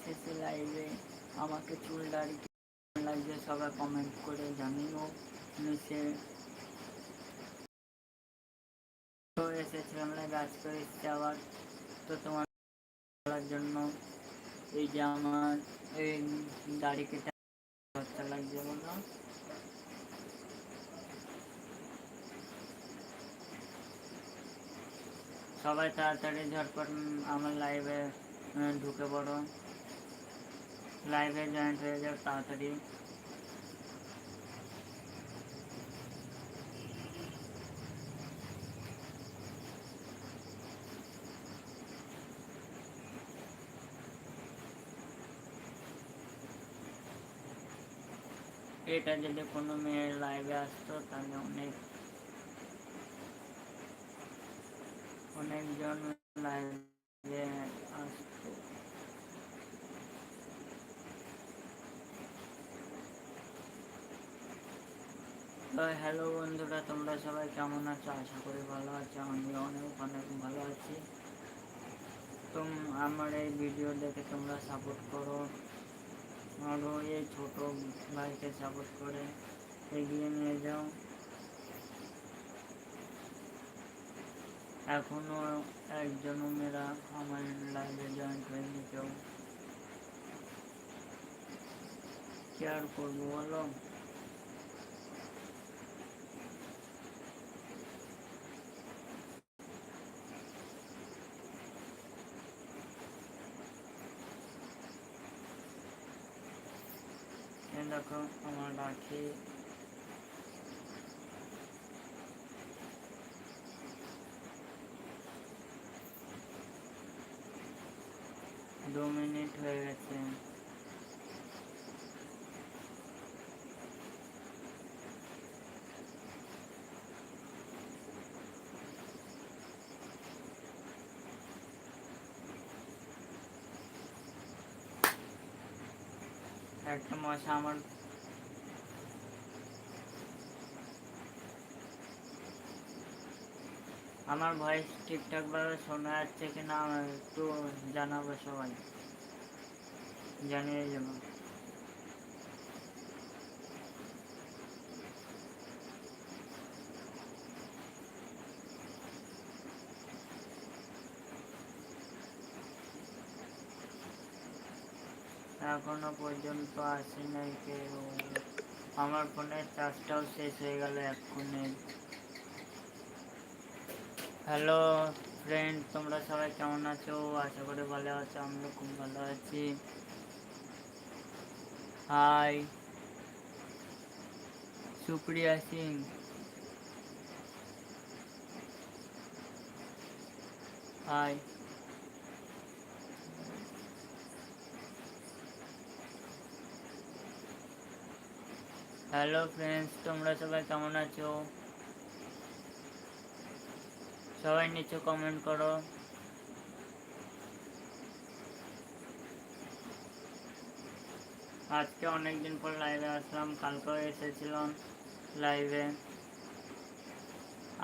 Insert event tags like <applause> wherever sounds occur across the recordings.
এসেছে লাইভে আমাকে চুল দাড়ি কেমন লাগছে সবাই কমেন্ট করে জানিও। নিচে এসেছিলাম লাইভে আজকে এসেছে আবার। তো তোমার বলার জন্য এই যে আমার এই দাড়ি কেটে লজ্জা লাগছে বলো। সবাই তাড়াতাড়ি ঝটপট আমার লাইভে ঢুকে পড়ো। লাইভে জয়েন্ট হয়ে যাও তাড়াতাড়ি এটা যদি কোনো মেয়ের লাইভে আসতো তাহলে অনেক অনেকজন লাইভে আসতো তো হ্যালো বন্ধুরা, তোমরা সবাই কেমন আছো? আশা করি ভালো আছো আমি অনেক অনেক ভালো আছি। তো আমার এই ভিডিও দেখে তোমরা সাপোর্ট করো। আরও এই ছোট ভাইকে সাপোর্ট করে এগিয়ে নিয়ে যাও। এখনও একজনও মেয়েরা আমার লাইভে জয়েন্ট হয়নি কেউ। কি আর করব বলো? এই দেখো আমার রাখি দু মিনিট হয়ে গেছে একটা মশা আমার আমার ভয়েস ঠিকঠাক ভাবে শোনা যাচ্ছে কিনা একটু জানাব সবাই। জানিয়ে যাব এখনও পর্যন্ত আসে নাই কেউ। আমার ফোনের চার্জটাও শেষ হয়ে গেল এক্ষুনি। হ্যালো ফ্রেন্ড তোমরা সবাই কেমন আছো? আশা করি ভালো আছো, আমিও খুব ভালো আছি। Hi Supriya Singh. Hi hello friends তোমরা সবাই কেমন আছো? সবাই নিচে কমেন্ট করো। আজকে অনেকদিন পর লাইভে আসলাম, কালকেও এসেছিলাম লাইভে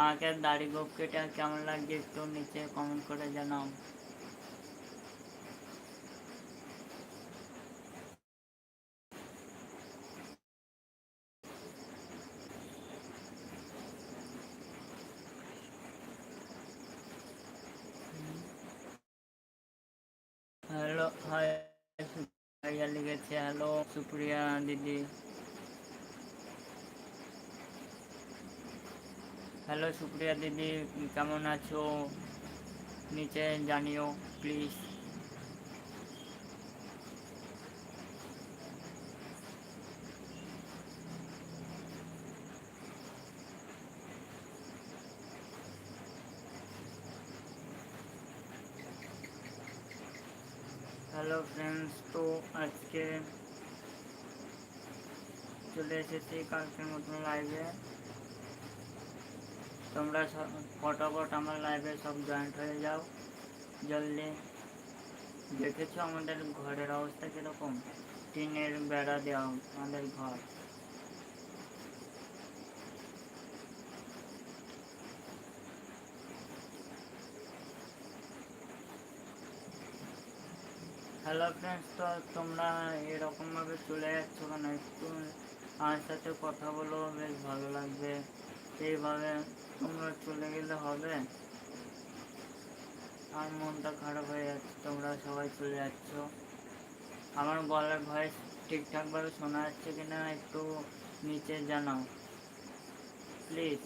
আমাকে দাড়ি গোপ কেটে কেমন লাগছে একটু নিচে কমেন্ট করে জানাও হ্যালো হাই লিখেছে হ্যালো সুপ্রিয়া দিদি হ্যালো সুপ্রিয়া দিদি কেমন আছো? নিচে জানিও প্লিজ হ্যালো ফ্রেন্ডস তো আজকে চলে এসেছি কালকের মতন লাইভে তোমরা সব ফটাফট আমার লাইভে সব জয়েন্ট হয়ে যাও জলদি দেখেছ আমাদের ঘরের অবস্থা কীরকম টিনের বেড়া দেওয়া আমাদের ঘর হ্যালো ফ্রেন্ডস তো তোমরা এরকমভাবে চলে যাচ্ছ কেন? একটু আমার সাথে কথা বলো, বেশ ভালো লাগবে। এইভাবে তোমরা চলে গেলে হবে। আর মনটা খারাপ হয়ে যাচ্ছে, তোমরা সবাই চলে যাচ্ছ। আমার গলার ভয়েস ঠিকঠাকভাবে শোনা যাচ্ছে কিনা একটু নিচে জানাও। প্লিজ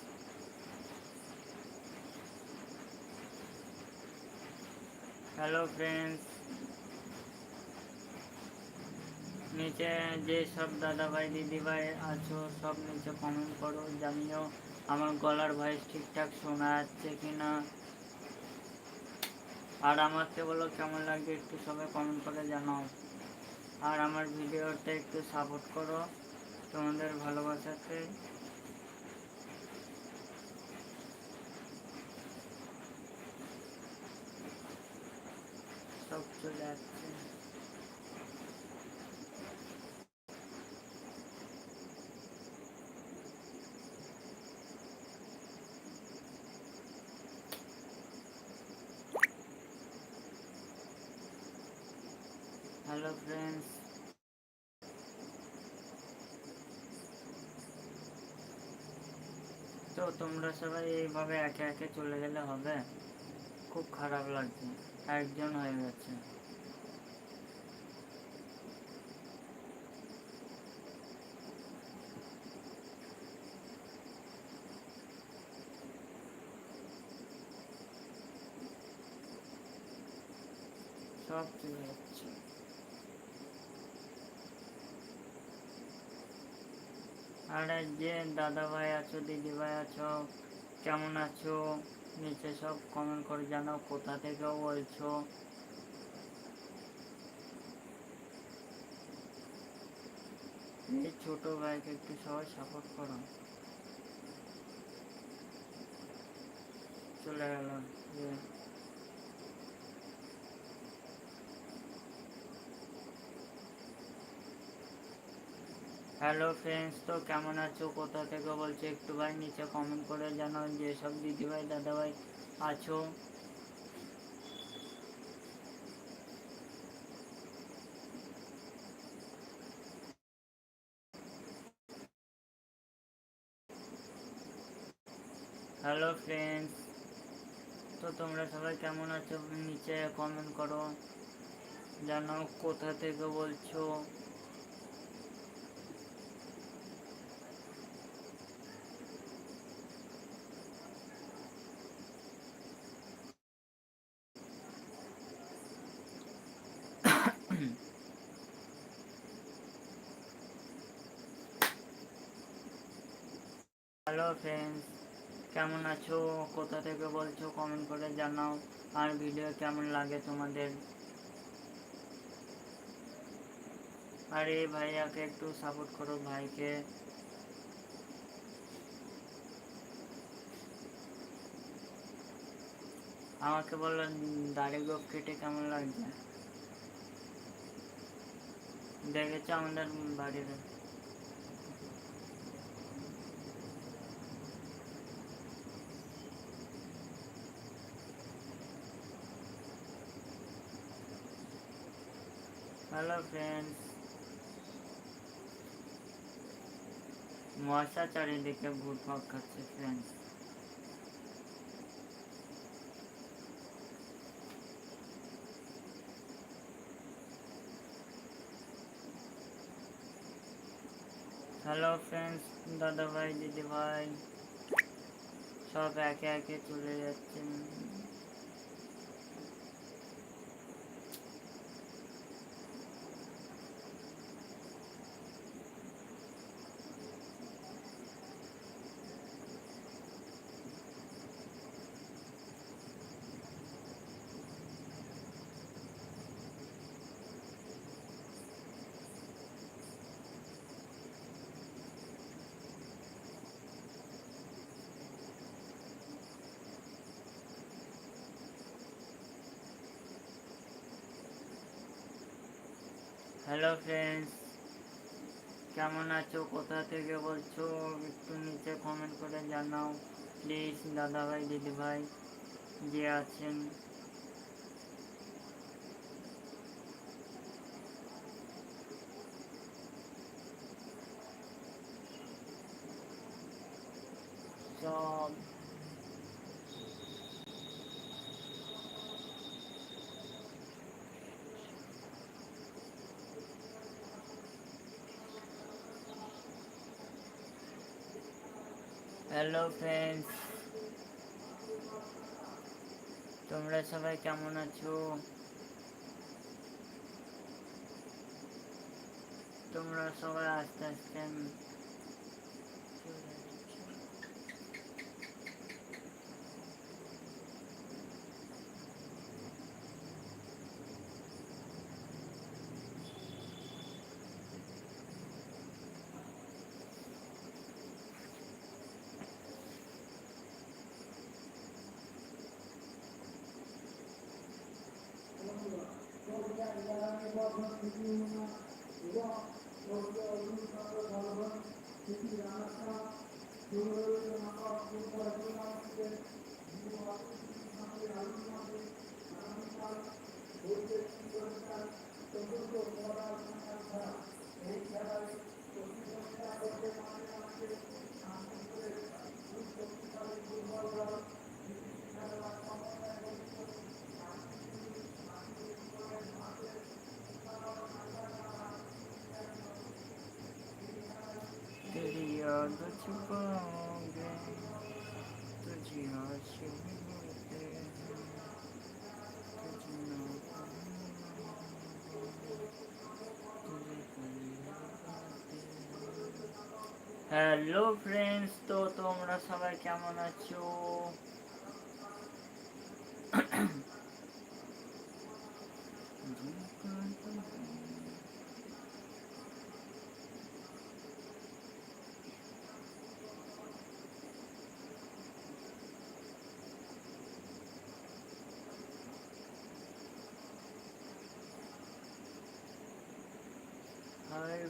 হ্যালো ফ্রেন্ডস নিচে যে সব দাদাভাই, দিদিভাই আছো, সব নিচে কমেন্ট করো, জানিও আমার গলার ভয়েস ঠিকঠাক শোনা যাচ্ছে কিনা। আর আমাকে বলো কেমন লাগছে একটু সবাই কমেন্ট করে জানাও। আর আমার ভিডিওটা একটু সাপোর্ট করো তোমাদের ভালোবাসাতে সব চলে যাচ্ছে। হ্যালো ফ্রেন্ডস তো তোমরা সবাই এইভাবে একে একে চলে গেলে হবে। খুব খারাপ লাগছে। একজন হয়ে গেছে। সব চলে যাচ্ছে। আরে যে দাদা ভাই আছো দিদি ভাই আছো, কেমন আছো? নিচে সব কমেন্ট করে জানাও, কোথা থেকে বলছো? এই ছোট ভাইকে একটু সবাই সাপোর্ট করো। চলে গেল হ্যালো ফ্রেন্ডস তো কেমন আছো? কোথা থেকে বলছো একটু ভাই নিচে কমেন্ট করে জানাও যেসব দিদিভাই, দাদাভাই আছো? হ্যালো ফ্রেন্ডস তো তোমরা সবাই কেমন আছো? নিচে কমেন্ট করো। জানাও কোথা থেকে বলছো? হ্যালো ফ্রেন্ডস কেমন আছো? কোথা থেকে বলছো? কমেন্ট করে জানাও। আর ভিডিও কেমন লাগে তোমাদের? আর ভাইয়াকে একটু সাপোর্ট করো ভাইকে। আমাকে বলো দাড়ি গোপ কেটে কেমন লাগছে? দেখেছ আমাদের বাড়ির? হ্যালো ফ্রেন্ডস মশা চারিদিকে ঘুরপাক খাচ্ছে ফ্রেন্ডস হ্যালো ফ্রেন্ডস দাদা ভাই দিদি ভাই সব একে একে চলে যাচ্ছেন হ্যালো ফ্রেন্ডস কেমন আছো? কোথা থেকে বলছো? একটু নিচে কমেন্ট করে জানাও। প্লিজ দাদাভাই, দিদিভাই, যে আছেন। সব হ্যালো ফ্রেন্ডস তোমরা সবাই কেমন আছো? তোমরা সবাই আস্তে আস্তে तेरी छुपाओगे तुझे आशिक होते हैं तुझे ना হ্যালো ফ্রেন্ডস তো তোমরা সবাই কেমন আছো <clears throat>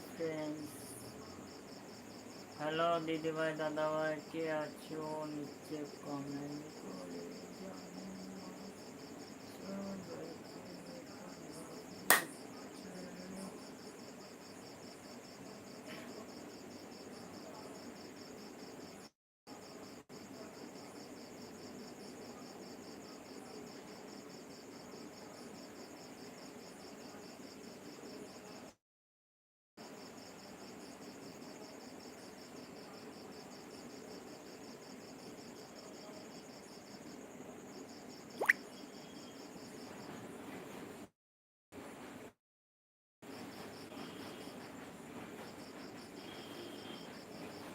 ফ্রেন্ডস হ্যালো দিদিভাই দাদাভাই কে আছো নিচে কমেন্ট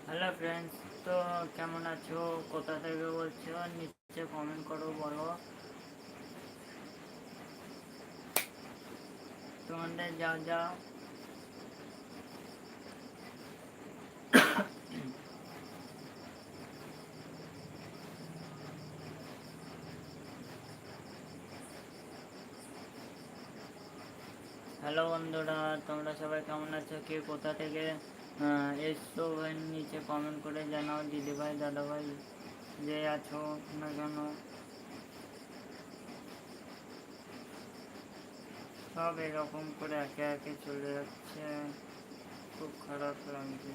হ্যালো ফ্রেন্ডস তো কেমন আছো? কোথা থেকে বলছো? নিচে কমেন্ট করো, বলো। তোমাদের যা যা হ্যালো বন্ধুরা। তোমরা সবাই কেমন আছো? কে কোথা থেকে? আহ, এসছো নিচে কমেন্ট করে জানাও দিদিভাই দাদাভাই যে আছো না কেন? সব এরকম করে একে একে চলে যাচ্ছে। খুব খারাপ লাগছে।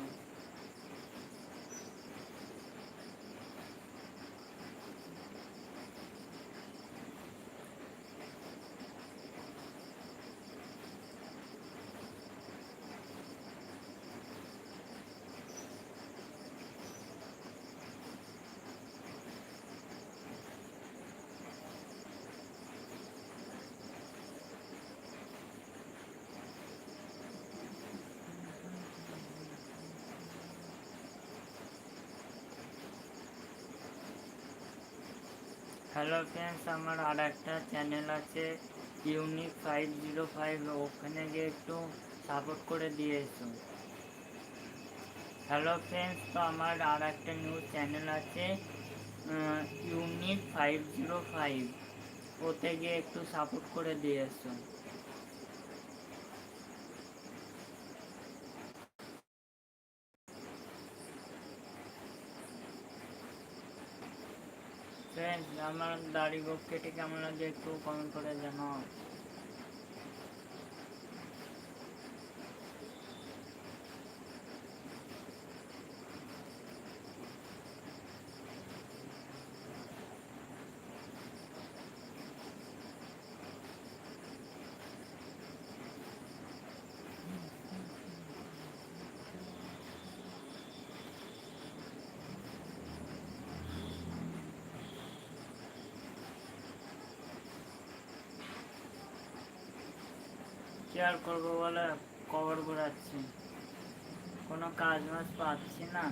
হ্যালো ফ্রেন্ডস আমার আর একটা চ্যানেল আছে ইউনিক ফাইভ জিরো ফাইভ ওখানে গিয়ে একটু সাপোর্ট করে দিয়ে এসো হ্যালো ফ্রেন্ডস তো আমার আর একটা নিউজ চ্যানেল আছে ইউনিক ফাইভ জিরো ফাইভ ওতে গিয়ে একটু সাপোর্ট করে দিয়ে এসো ফ্রেন্ডস আমার দাড়ি গোপ কেটে কেমন লাগে একটু কমেন্ট করে জানাও আর করব বলে কবর ঘোরাচ্ছি। কোনো কাজ বাজ পাচ্ছি না।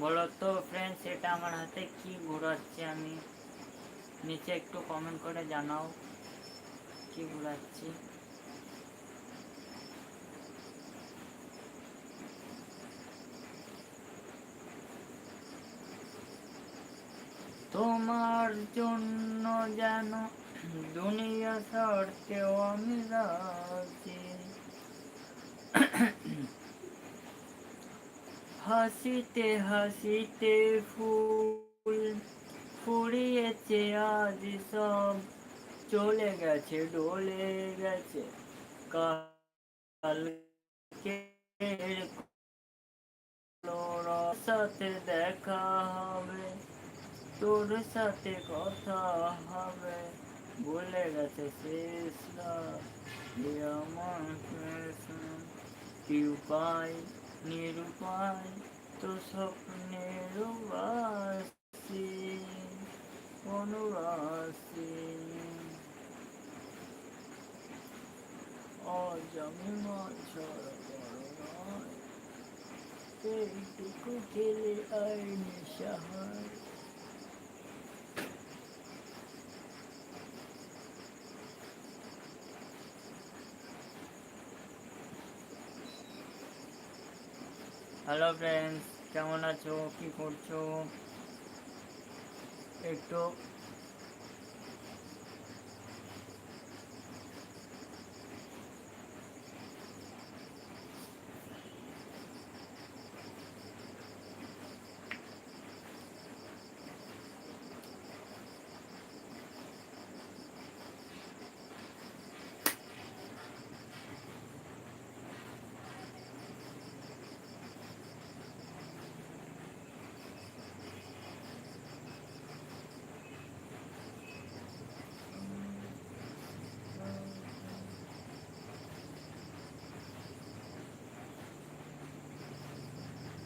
বলো তো ফ্রেন্ডস আমার হাতে কি ঘোরাচ্ছে আমি? নিচে একটু কমেন্ট করে জানাও কি ঘোরাচ্ছি। তোমার জন্য যেন দুনিয়া ছাড়তেও আমি রাজি। হাসিতে হাসিতে ফুল ফুরিয়েছে আজ সব চলে গেছে ডলে গেছে কালকে সাথে দেখা হবে তোর সাথে কথা হবে বলে গেছে শেষ রাত, এ আমার শেষ রাত। কি উপায় নিরুপায় তো স্বপ্নের বাসি অনুবাসী আজ আমি মাছার বড় নয় এইটুকু খেলে আইনি সাহায্য। হ্যালো ফ্রেন্ডস কেমন আছো? কি করছ? একটু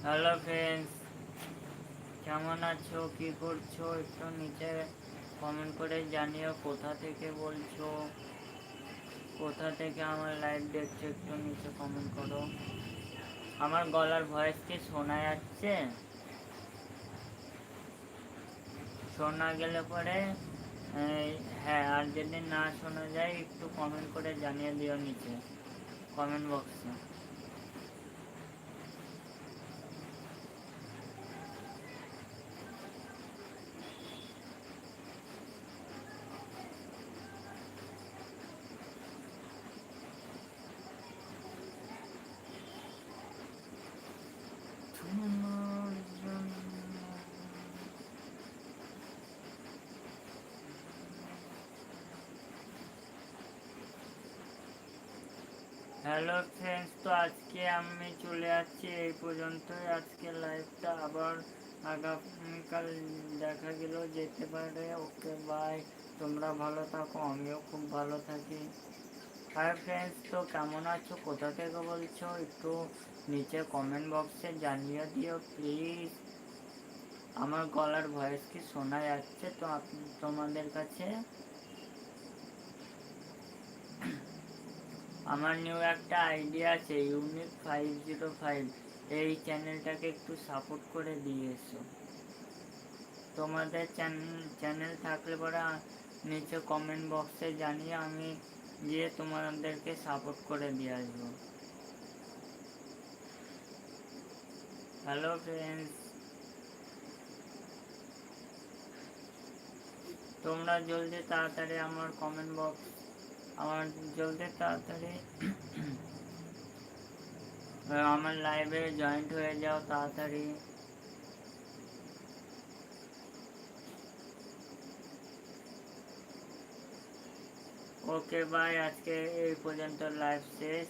হ্যালো ফ্রেন্ডস কেমন আছো? কি করছ? একটু নিচে কমেন্ট করে জানিও কোথা থেকে বলছো। কোথা থেকে আমার লাইভ দেখছ একটু নিচে কমেন্ট করো। আমার গলার ভয়েস কি শোনা যাচ্ছে? শোনা গেলে পরে হ্যাঁ আর যদি না শোনা যায়, একটু কমেন্ট করে জানিয়ে দিও নিচে কমেন্ট বক্সে হ্যালো ফ্রেন্ডস তো আজকে আমি চলে যাচ্ছি এই পর্যন্তই। আজকে লাইভটা আবার আগামীকাল দেখা গেল, যেতে পারে। ওকে বাই তোমরা ভালো থাকো, আমিও খুব ভালো থাকি। হাই ফ্রেন্ডস তো কেমন আছো? কোথা থেকে বলছো? একটু নিচে কমেন্ট বক্সে জানিয়ে দিও প্লিজ আমার গলার ভয়েস কি শোনা যাচ্ছে তো তোমাদের কাছে? আমার নিউ একটা আইডিয়া আছে ইউনিক ফাইভ জিরো ফাইভ এই চ্যানেলটাকে একটু সাপোর্ট করে দিয়ে এসো। তোমাদের চ্যানেল থাকলে পরে নিচে কমেন্ট বক্সে জানিয়ে আমি গিয়ে তোমাদেরকে সাপোর্ট করে দিয়ে আসব। হ্যালো ফ্রেন্ডস তোমরা জলদি তাড়াতাড়ি আমার কমেন্ট বক্স আমার জলদি তাড়াতাড়ি আমার লাইভে জয়েন্ট হয়ে যাও তাড়াতাড়ি ওকে বাই আজকে এই পর্যন্ত লাইভ শেষ